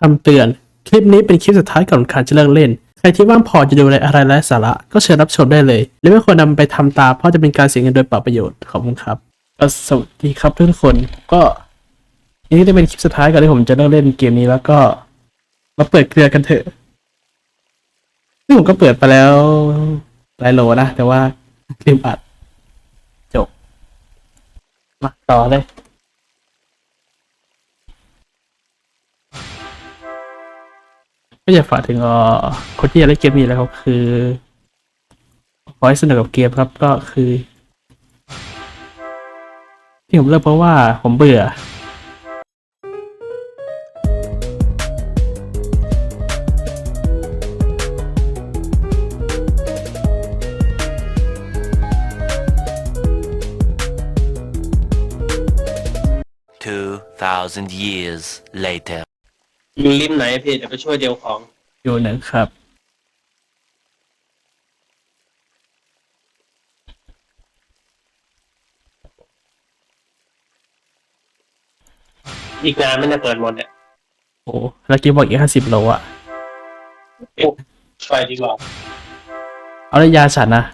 คำเตือน คลิปนี้เป็นคลิปสุดท้ายก่อนการจะเลิกเล่น ใครที่ว่างพอจะดูอะไรอะไรไร้สาระก็เชิญรับชมได้เลย และไม่ควรนำไปทำตามเพราะจะเป็นการเสียเงินโดยเปล่าประโยชน์ ขอบคุณครับก็สวัสดีครับทุกคน ก็อันนี้จะเป็นคลิปสุดท้ายก่อนที่ผมจะเลิกเล่นเกมนี้แล้วก็ มาเปิดเกลือกันเถอะซึ่งผมก็เปิดไปแล้วหลายโหลนะ แต่ว่าลืมอัด จบ มาต่อเลย ก็อยากฝากถึงเอ่อคนที่อยากเล่นเกมนี้แล้วครับคือขอให้สนุกกับเกมครับก็คือ ที่ผมเลิกเพราะว่าผมเบื่อ2,000 years later. อยู่ริมไหนพี่เดี๋ยวไปช่วยเดียวของ อยู่หนึ่งครับ อีกนานไม่น่าเปิดหมดเนี่ยโอ้แล้วเกมบอกอีกห้าสิบโลอะช่วยดีกว่าเอาแล้วยาฉันนะ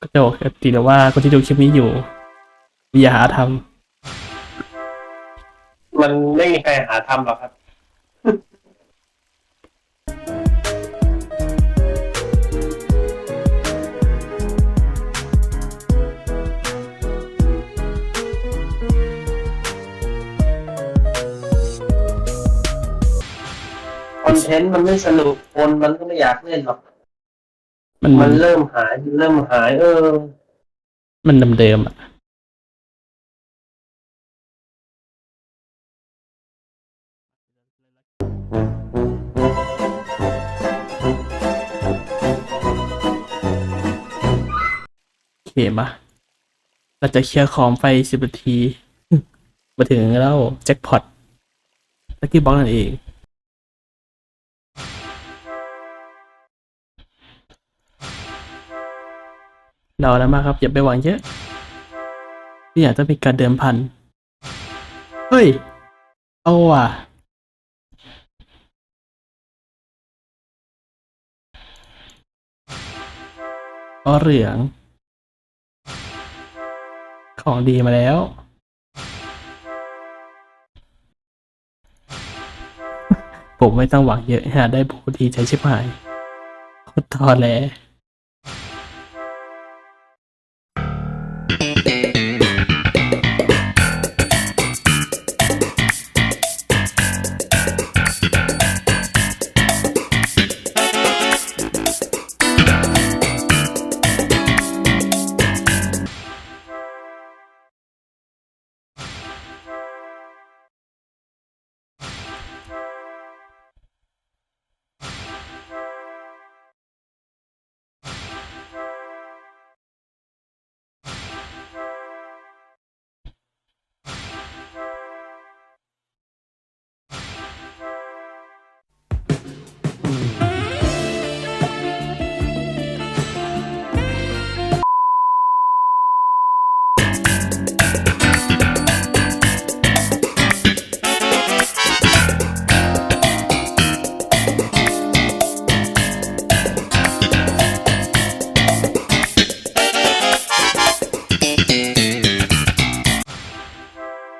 ก็จะบอกตีแต่ว่าคนที่ดูคลิปนี้อยู่อย่าหาท มันไม่มีใครหาทำหรอกครับ คอนเทนต์มันไม่สนุกคนมันก็ไม่อยากเล่นหรอกำมันมันเริ่มหายเริ่มหาย เออ มันเดิมๆอะ เคมาเราจะเคลียร์ของไปสิบนาที มาถึงแล้วแจ็คพอตลักกี้บ็อกนั่นเอง เราแล้วมากครับ อย่าไปหวังเยอะที่อยากจะมีการเดิมพัน เฮ้ย เอาว่ะก็เหลือง ของดีมาแล้ว ผมไม่ต้องหวังเยอะหาได้ผู้ดีใจชิบหายโคตรทอแหล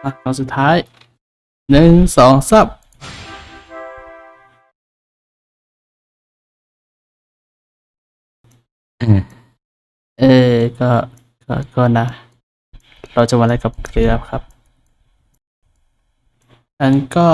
ตอนสุดท้ายหนึ่งสองซับเออก็ก็ก็นะ เราจะมาอะไรกับเกลือครับอันก็